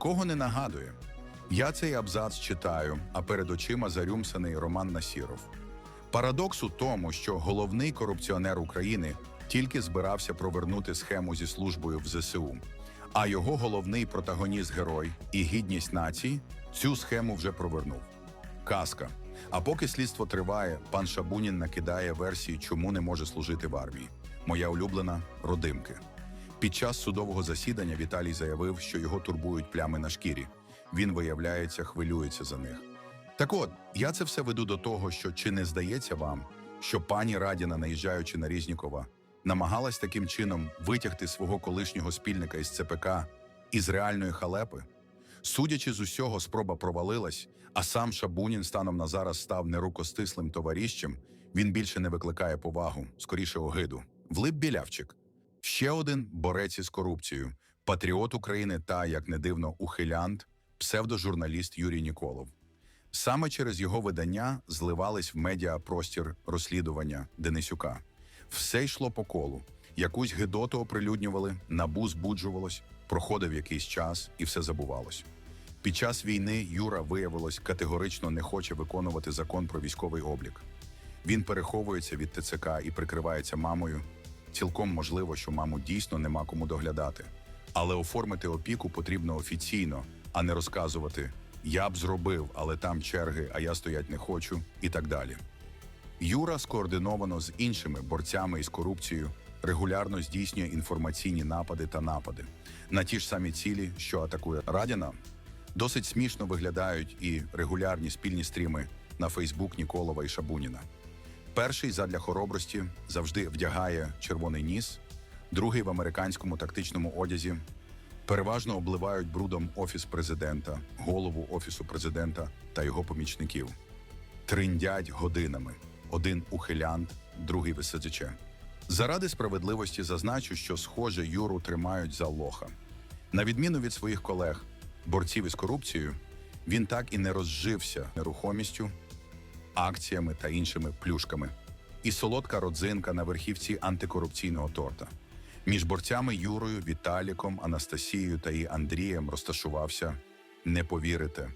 Нікого не нагадує. Я цей абзац читаю, а перед очима зарюмсаний Роман Насіров. Парадокс у тому, що головний корупціонер України тільки збирався провернути схему зі службою в ЗСУ, а його головний протагоніст герой і гідність нації цю схему вже провернув. Казка. А поки слідство триває, пан Шабунін накидає версії, чому не може служити в армії. Моя улюблена родимки. Під час судового засідання Віталій заявив, що його турбують плями на шкірі. Він, виявляється, хвилюється за них. Так от, я це все веду до того, що чи не здається вам, що пані Радіна, наїжджаючи на Різнікова, намагалась таким чином витягти свого колишнього спільника із ЦПК із реальної халепи? Судячи з усього, спроба провалилась, а сам Шабунін станом на зараз став нерукостислим товаріщем, він більше не викликає повагу, скоріше огиду. Влип Білявчик. Ще один борець із корупцією, патріот України та, як не дивно, ухилянт, псевдожурналіст Юрій Ніколов. Саме через його видання зливались в медіапростір розслідування Денисюка. Все йшло по колу. Якусь гидоту оприлюднювали, набу збуджувалось, проходив якийсь час і все забувалось. Під час війни Юра, виявилось, категорично не хоче виконувати закон про військовий облік. Він переховується від ТЦК і прикривається мамою. Цілком можливо, що маму дійсно нема кому доглядати. Але оформити опіку потрібно офіційно, а не розказувати я б зробив, але там черги, а я стоять не хочу, і так далі. Юра скоординовано з іншими борцями із корупцією регулярно здійснює інформаційні напади та напади на ті ж самі цілі, що атакує Радіна. Досить смішно виглядають і регулярні спільні стріми на Фейсбук Ніколова і Шабуніна. Перший задля хоробрості завжди вдягає червоний ніс, другий в американському тактичному одязі. Переважно обливають брудом офіс президента, голову офісу президента та його помічників. Триндять годинами. Один ухилянт, другий ВСЗЧ. Заради справедливості зазначу, що, схоже, Юру тримають за лоха. На відміну від своїх колег, борців із корупцією, він так і не розжився нерухомістю, акціями та іншими плюшками. І солодка родзинка на верхівці антикорупційного торта. Між борцями Юрою, Віталіком, Анастасією та і Андрієм розташувався, не повірите,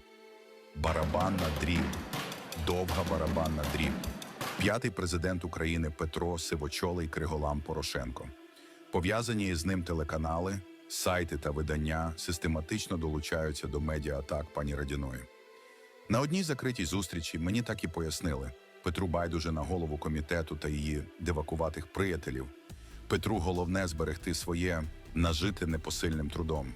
барабанна дріб, довга барабанна дріб. П'ятий президент України Петро Сивочолий Криголам Порошенко. Пов'язані з ним телеканали, сайти та видання систематично долучаються до медіаатак пані Радіної. На одній закритій зустрічі мені так і пояснили Петру байдуже на голову комітету та її девакуватих приятелів. Петру головне зберегти своє, нажити непосильним трудом.